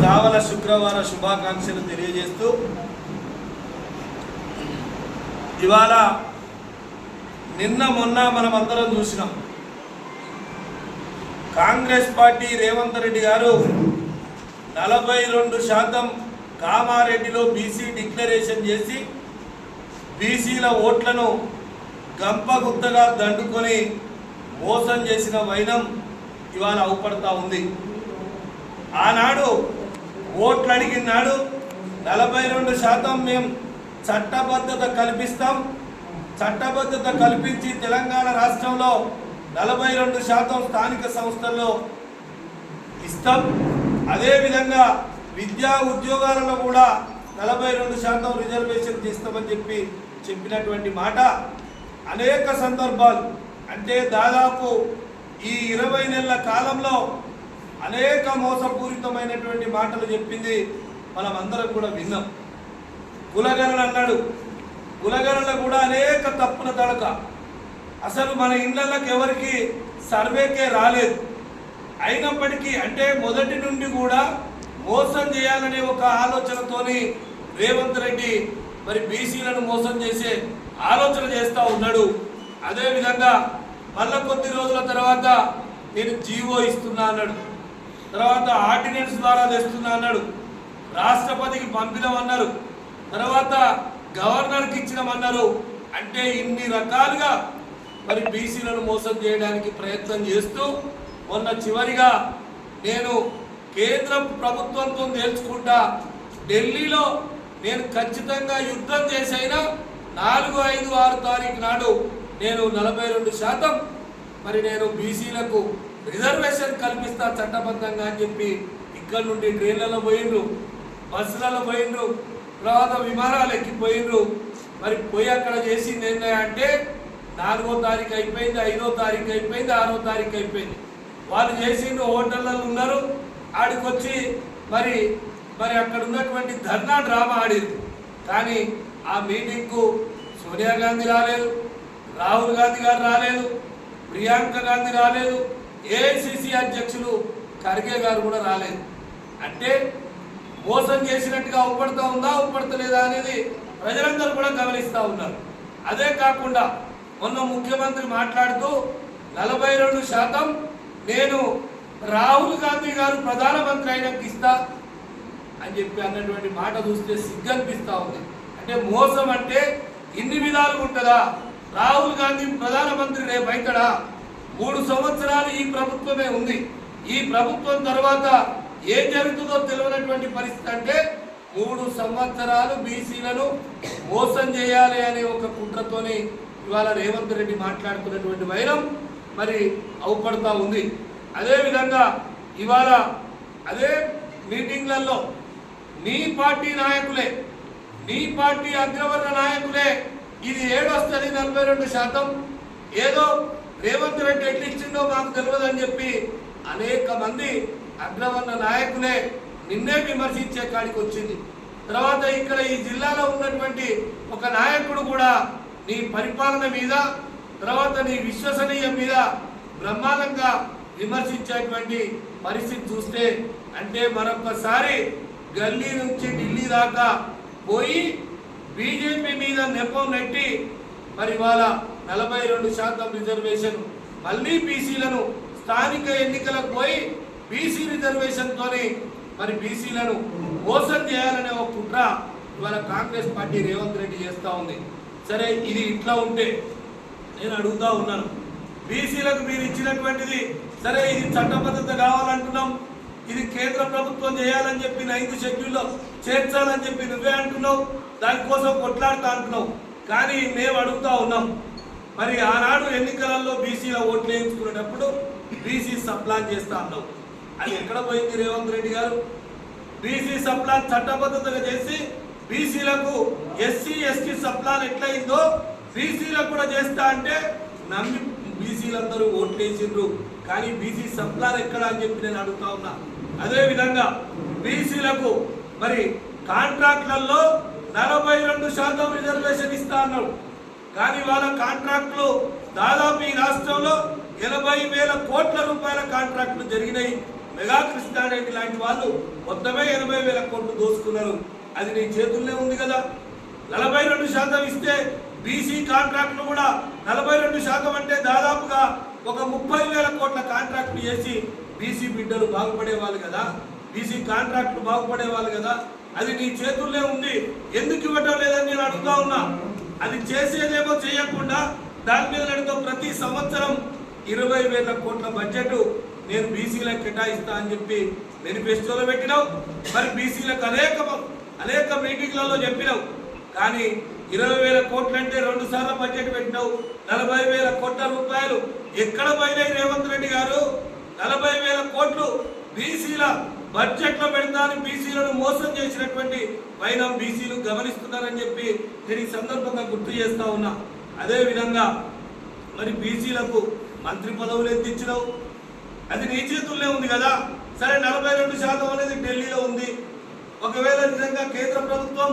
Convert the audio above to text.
శ్రావణ శుక్రవార శుభాకాంక్షలు తెలియజేస్తూ ఇవాళ నిన్న మొన్న మనం అందరం చూసినాం. కాంగ్రెస్ పార్టీ రేవంత్ రెడ్డి గారు నలభై రెండు శాతం కామారెడ్డిలో బీసీ డిక్లరేషన్ చేసి బీసీల ఓట్లను గంపగుత్తగా దండుకొని మోసం చేసిన వైనం ఇవాళ అవుపడతా ఉంది. ఆనాడు ఓట్లు అడిగినాడు నలభై రెండు శాతం మేము చట్టబద్ధత కల్పిస్తాం. చట్టబద్ధత కల్పించి తెలంగాణ రాష్ట్రంలో నలభై రెండు శాతం స్థానిక సంస్థల్లో ఇస్తాం. అదేవిధంగా విద్యా ఉద్యోగాలలో కూడా నలభై రెండు శాతం రిజర్వేషన్ తీస్తామని చెప్పి చెప్పినటువంటి మాట. అనేక సందర్భాలు. అంటే దాదాపు ఈ ఇరవై నెలల కాలంలో అనేక మోసపూరితమైనటువంటి మాటలు చెప్పింది మనం అందరం కూడా విన్నాం. కులగణన అన్నాడు. కులగణన కూడా అనేక తప్పుల తడక. అసలు మన ఇళ్ళకి ఎవరికి సర్వేకే రాలేదు. అయినప్పటికీ అంటే మొదటి నుండి కూడా మోసం చేయాలనే ఒక ఆలోచనతోని రేవంత్ రెడ్డి మరి బీసీలను మోసం చేసే ఆలోచన చేస్తూ ఉన్నాడు. అదేవిధంగా మళ్ళా కొద్ది రోజుల తర్వాత నేను జీవో ఇస్తున్నా అన్నాడు. తర్వాత ఆర్డినెన్స్ ద్వారా తెస్తున్నా అన్నాడు. రాష్ట్రపతికి పంపినామన్నారు. తర్వాత గవర్నర్కి ఇచ్చినామన్నారు. అంటే ఇన్ని రకాలుగా మరి బీసీలను మోసం చేయడానికి ప్రయత్నం చేస్తూ మొన్న చివరిగా నేను కేంద్ర ప్రభుత్వంతో నేర్చుకుంటా ఢిల్లీలో నేను ఖచ్చితంగా యుద్ధం చేసైనా నాలుగు ఐదు ఆరు తారీఖు నాడు నేను నలభై రెండు శాతం మరి నేను బీసీలకు రిజర్వేషన్ కల్పిస్తా చట్టబద్ధంగా అని చెప్పి ఇక్కడ నుండి ట్రైన్లలో పోయిండ్రు బస్సులలో పోయిండ్రు తర్వాత విమానాలు ఎక్కిపోయిండ్రు. మరి పోయి అక్కడ చేసింది ఏంటంటే నాలుగో తారీఖు అయిపోయింది ఐదో తారీఖు అయిపోయింది ఆరో తారీఖు అయిపోయింది. వాళ్ళు చేసిండ్రు హోటళ్ళలో ఉన్నారు ఆడికొచ్చి మరి మరి అక్కడ ఉన్నటువంటి ధర్నా డ్రామా ఆడింది కానీ ఆ మీటింగ్కు సోనియా గాంధీ రాలేదు రాహుల్ గాంధీ గారు రాలేదు ప్రియాంక గాంధీ రాలేదు ఏఐసిసి అధ్యక్షులు ఖర్గే గారు కూడా రాలేదు. అంటే మోసం చేసినట్టుగా ఒప్పడుతూ ఉందా ఉప్పడతలేదా అనేది ప్రజలందరూ కూడా గమనిస్తూ ఉన్నారు. అదే కాకుండా మొన్న ముఖ్యమంత్రి మాట్లాడుతూ నలభై రెండు శాతం నేను రాహుల్ గాంధీ గారు ప్రధానమంత్రి అయినాక ఇస్తా అని చెప్పి అన్నటువంటి మాట చూస్తే సిగ్గనిపిస్తూ ఉంది. అంటే మోసం అంటే ఇన్ని విధాలుగా ఉంటుందా? రాహుల్ గాంధీ ప్రధానమంత్రి రేపు అవుతాడా? మూడు సంవత్సరాలు ఈ ప్రభుత్వమే ఉంది. ఈ ప్రభుత్వం తర్వాత ఏం జరుగుతుందో తెలియనటువంటి పరిస్థితి అంటే మూడు సంవత్సరాలు బీసీలను మోసం చేయాలి అనే ఒక కుట్రతోని ఇవాళ రేవంత్ రెడ్డి మాట్లాడుతున్నటువంటి వైరం మరి అవుపడతా ఉంది. అదేవిధంగా ఇవాళ అదే మీటింగ్లలో నీ పార్టీ నాయకులే నీ పార్టీ అగ్రవర్ణ నాయకులే ఇది ఏడొస్తుంది నలభై రెండు శాతం. ఏదో రేవంత్ రెడ్డి ఎట్లా ఇచ్చిందో మాకు తెలియదు అని చెప్పి అనేక మంది అగ్రవర్ణ నాయకులే నిన్నే విమర్శించే కాడికి వచ్చింది. తర్వాత ఇక్కడ ఈ జిల్లాలో ఉన్నటువంటి ఒక నాయకుడు కూడా నీ పరిపాలన మీద తర్వాత నీ విశ్వసనీయం మీద బ్రహ్మాండంగా విమర్శించేటువంటి పరిస్థితి చూస్తే అంటే మరొకసారి గల్లీ నుంచి ఢిల్లీ దాకా పోయి బీజేపీ మీద నెపం నెట్టి మరి వాళ్ళ నలభై రెండు శాతం రిజర్వేషన్. మళ్ళీ బీసీలను స్థానిక ఎన్నికలకు పోయి బీసీ రిజర్వేషన్తోని మరి బీసీలను మోసం చేయాలనే ఒక కుట్ర ఇవాళ కాంగ్రెస్ పార్టీ రేవంత్ రెడ్డి చేస్తూ ఉంది. సరే ఇది ఇట్లా ఉంటే నేను అడుగుతా ఉన్నాను. బీసీలకు మీరు ఇచ్చినటువంటిది సరే ఇది చట్టబద్ధత కావాలంటున్నాం. ఇది కేంద్ర ప్రభుత్వం చేయాలని చెప్పి నైన్త్ షెడ్యూల్లో చేర్చాలని చెప్పి నువ్వే అంటున్నావు. దానికోసం కొట్లాడుతా అంటున్నావు. కానీ మేము అడుగుతా ఉన్నాం. మరి ఆనాడు ఎన్నికలలో బీసీల ఓట్లు వేయించుకునేటప్పుడు బీసీ సప్లాన్ చేస్తా అన్నావు. అది ఎక్కడ పోయింది రేవంత్ రెడ్డి గారు? బీసీ సప్లాన్ చట్టబద్ధతగా చేసి బీసీలకు ఎస్సీ ఎస్టీ సప్లాన్ ఎట్లయిందో బీసీలకు కూడా చేస్తా అంటే నమ్మి బీసీలందరూ ఓట్లేసిండ్రు కానీ బీసీ సప్లాన్ ఎక్కడ అని చెప్పి నేను అడుగుతా ఉన్నా. అదేవిధంగా బీసీలకు మరి కాంట్రాక్ట్లలో నలభై రెండు శాతం రిజర్వేషన్ ఇస్తా అన్నాడు. కానీ వాళ్ళ కాంట్రాక్టులు దాదాపు ఈ రాష్ట్రంలో ఎనభై వేల కోట్ల రూపాయల కాంట్రాక్టులు జరిగినాయి. మెగా కృష్ణారెడ్డి లాంటి వాళ్ళు మొత్తమే ఎనభై వేల కోట్లు దోసుకున్నారు. అది నీ చేతుల్లో ఉంది కదా. నలభై రెండు శాతం ఇస్తే బీసీ కాంట్రాక్టులు కూడా నలభై రెండు శాతం అంటే దాదాపుగా ఒక ముప్పై వేల కోట్ల కాంట్రాక్టులు చేసి బీసీ బిడ్డలు బాగుపడేవాళ్ళు కదా. బీసీ కాంట్రాక్టులు బాగుపడేవాళ్ళు కదా. అది నీ చేతుల్లో ఉంది. ఎందుకు ఇవ్వటం లేదని నేను అడుగుతా ఉన్నా. అది చేసేదేమో చేయకుండా దాని మీద నడుతో ప్రతి సంవత్సరం ఇరవై వేల కోట్ల బడ్జెట్ నేను బీసీలకు కేటాయిస్తా అని చెప్పి మేనిఫెస్టోలో పెట్టినావు. మరి బీసీలకు అనేక అనేక మీటింగ్లలో చెప్పినావు. కానీ ఇరవై వేల కోట్లు అంటే రెండు సార్లు బడ్జెట్ పెట్టినావు. నలభై వేల కోట్ల రూపాయలు ఎక్కడ పోయినాయి రేవంత్ రెడ్డి గారు? నలభై వేల కోట్లు బీసీల బడ్జెట్లో పెడతాను బీసీలను మోసం చేసినటువంటి పైన బీసీలు గమనిస్తున్నారని చెప్పి నేను ఈ సందర్భంగా గుర్తు చేస్తా ఉన్నా. అదే విధంగా మరి బీసీలకు మంత్రి పదవులు ఎత్తిచ్చినావు అది నీ చేతుల్లో ఉంది కదా. సరే నలభై రెండు శాతం అనేది ఢిల్లీలో ఉంది. ఒకవేళ నిజంగా కేంద్ర ప్రభుత్వం